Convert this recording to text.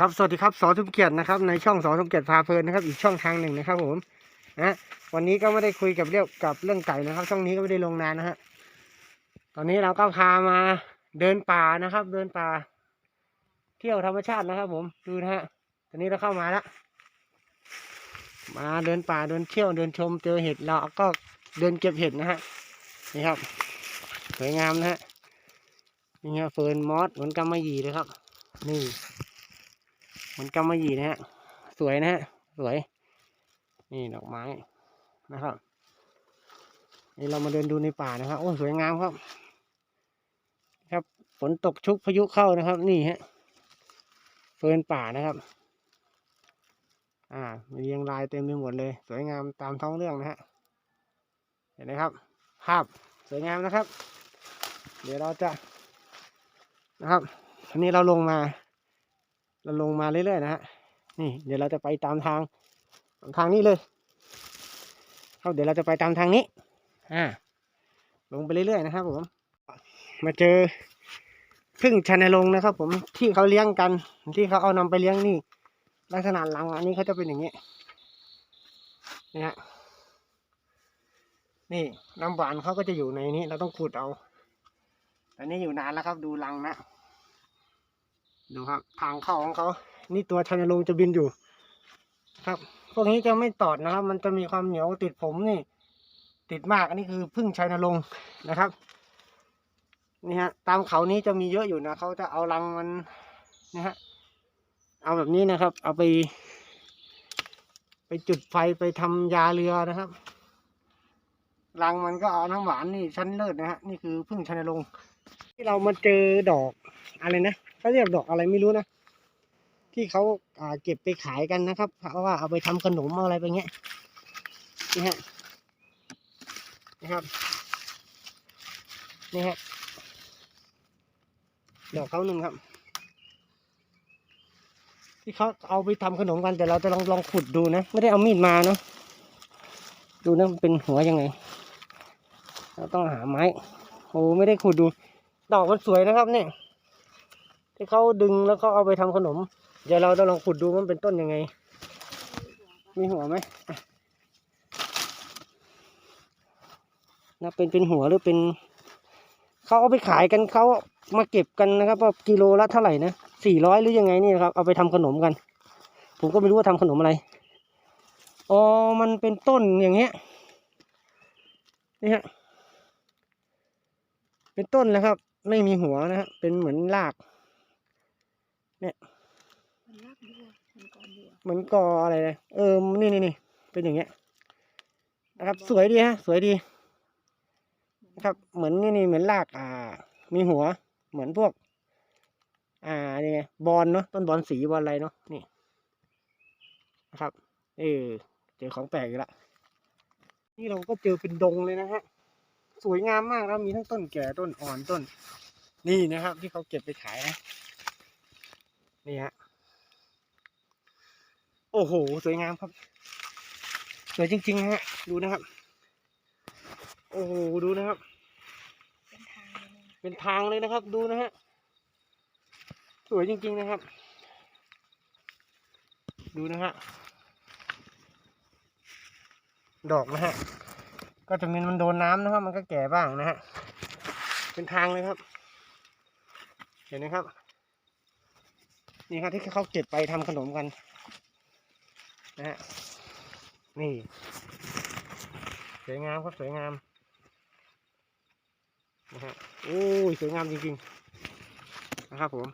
ครับสวัสดีครับสอทุมเกียรตินะครับในช่องสอทุมเกียรติพาเพลินนะครับ อีกช่องทางหนึ่งนะครับผมนะวันนี้ก็ไม่ได้คุยกับเรื่องกับเรื่องไก่นะครับ ช่องนี้ก็ไม่ได้ลงนานนะฮะตอนนี้เราก็พามาเดินป่านะครับ เดินป่า เที่ยวธรรมชาตินะครับ ผมดูนะฮะตอนนี้เราเข้ามาแล้วมาเดินป่าเดินเที่ยวเดินชมเจอเห็ดเราก็เดินเก็บเห็ดนะฮะนี่ครับ สวยงามนะฮะนี่ฮะเฟิร์นมอสเหมือนกำมะหยี่เลยครับ นี่ เหมือนกำมะหยี่นะฮะ สวยนะฮะ สวย นี่ดอกไม้นะครับ นี่เรามาเดินดูในป่านะครับ โอ้สวยงามครับ ครับ ฝนตกชุกพายุเข้านะครับ นี่ฮะ เฟิร์นป่านะครับ อ่ามีเรียงรายเต็มไปหมดเลย สวยงามตามท้องเรื่องนะฮะ เห็นไหมครับ ภาพสวยงามนะครับ เดี๋ยวเราจะนะครับอันนี้เราลงมา เราลงมาเรื่อยๆนะฮะนี่เดี๋ยวเราจะไปตามทางทางนี้เลยครับเดี๋ยวเราจะไปตามทางนี้อ่าลงไปเรื่อยๆนะครับผมมาเจอพึ่งชนรงนะครับ ผมที่เขาเลี้ยงกันที่เขาเอานำไปเลี้ยงนี่ ลักษณะหลังอันนี้เขาจะเป็นอย่างนี้นี่ฮะนี่น้ำหวานเขาก็จะอยู่ในนี้ เราต้องขุดเอาแต่นี่อยู่นานแล้วครับดูรังนะ ดูครับ ทางเข้าของเขา นี่ตัวชันลงจะบินอยู่ ครับ พวกนี้จะไม่ตอดนะครับ มันจะมีความเหนียวติดผมนี่ ติดมากอันนี้คือพึ่งชัยนรงค์นะครับ นี่ฮะ ตามเขานี้จะมีเยอะอยู่นะเขาจะเอารังมันนี่ฮะเอาแบบนี้นะครับ เอาไป ไปจุดไฟไปทำยาเรือนะครับรังมันก็เอาน้ำหวานนี่ชั้นเลิศนะฮะนี่คือพึ่งชัยนรงค์ที่เรามาเจอดอกอะไรนะ เขาเรียกดอกอะไรไม่รู้นะ ที่เขาอ่าเก็บไปขายกันนะครับเพราะว่าเอาไปทำขนมเอาอะไรไปเงี้ยนี่ฮะนี่ครับนี่ฮะดอกเขาหนึ่งครับ ที่เขาเอาไปทำขนมกันแต่เราจะลองลองขุดดูนะไม่ได้เอามีดมาเนาะดูนะมันเป็นหัวยังไง เราต้องหาไม้โอ้ไม่ได้ขุดดู ดอกมันสวยนะครับเนี่ย ที่เขาดึงแล้วก็เอาไปทำขนม เดี๋ยวเราจะลองขุดดูว่ามันเป็นต้นยังไง มีหัวไหมนะเป็นเป็นหัวหรือเป็นเขาเอาไปขายกันเขามาเก็บกันนะครับว่ากิโลละเท่าไหร่นะสี่ร้อยหรือยังไงนี่นะครับ เอาไปทำขนมกัน ผมก็ไม่รู้ว่าทำขนมอะไรอ๋อมันเป็นต้นอย่างเงี้ยนี่ฮะเป็นต้นแล้วครับ ไม่มีหัวนะฮะเป็นเหมือนราก มันลากบัวมันกอนบัวเหมือนกออะไรเลยเออนี่นี่นี่เป็นอย่างเงี้ยนะครับ สวยดีฮะ สวยดีนะครับ เหมือนนี่นี่เหมือนรากอ่า มีหัว เหมือนพวก อ่านี่ไงบอลเนาะต้นบอลสีบอลอะไรเนาะนี่นะครับ เออเจอของแปลกอีกละนี่เราก็เจอเป็นดงเลยนะฮะสวยงามมากแล้วมีทั้งต้นแก่ต้นอ่อนต้น นี่นะครับ ที่เขาเก็บไปขายนะ นี่ฮะ โอ้โห สวยงามครับ สวยจริงๆนะฮะ ดูนะครับ โอ้โห ดูนะครับ เป็นทางเลยนะครับ ดูนะฮะ สวยจริงๆนะครับ ดูนะฮะ ดอกนะฮะ ก็จะมีมันโดนน้ำนะครับ มันก็แก่บ้างนะฮะ เป็นทางเลยครับ เห็นไหมครับ นี่ครับที่เขาเก็บไปทำขนมกันนะฮะนี่ สวยงามครับสวยงามนะฮะโอ้ยสวยงามจริงๆนะครับผม